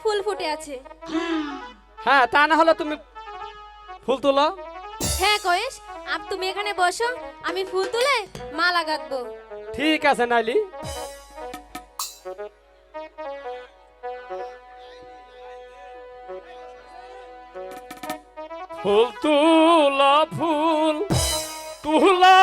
ফুল ফুটে আছে। হ্যাঁ তা না হলে তুমি ফুল তুলো। হ্যাঁ কয়েস আপ তুমি এখানে বসো আমি ফুল তুলে মালা গাঁথবো ঠিক আছে নালি ফুল তুলা ফুল তুলা।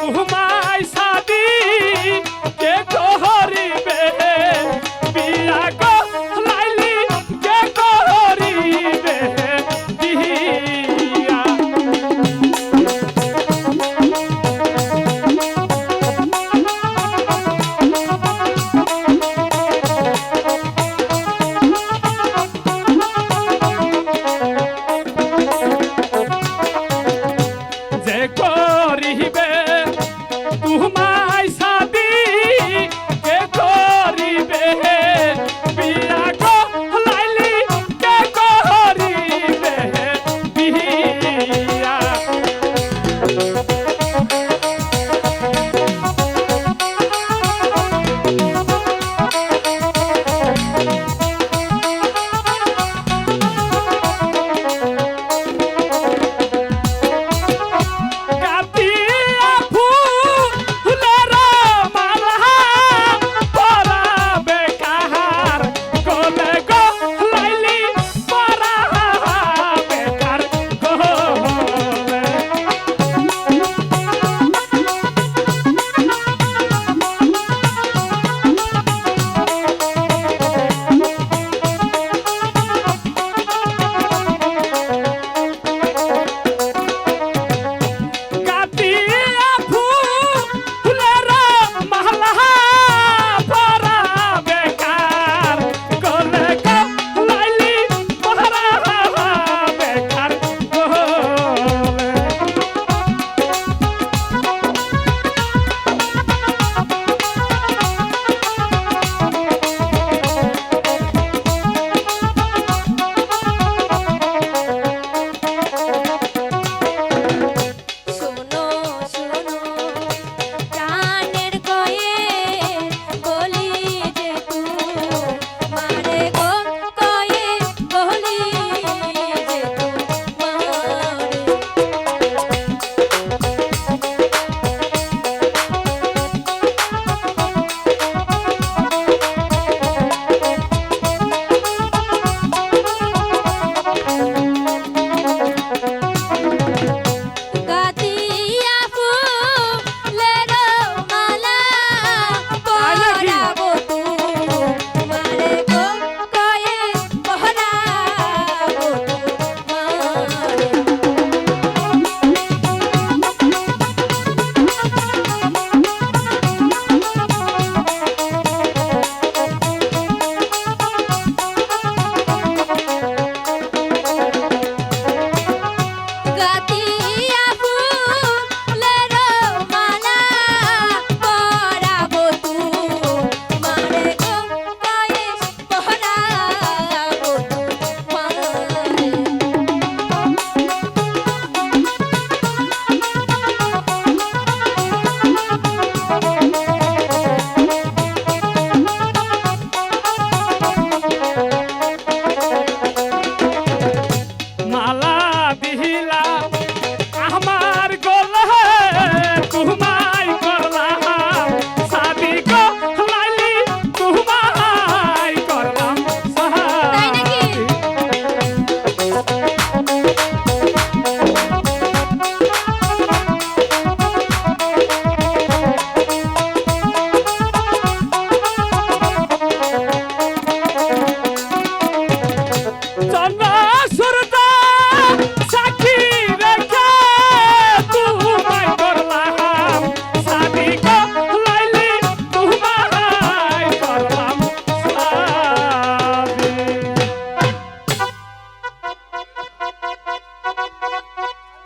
তোমার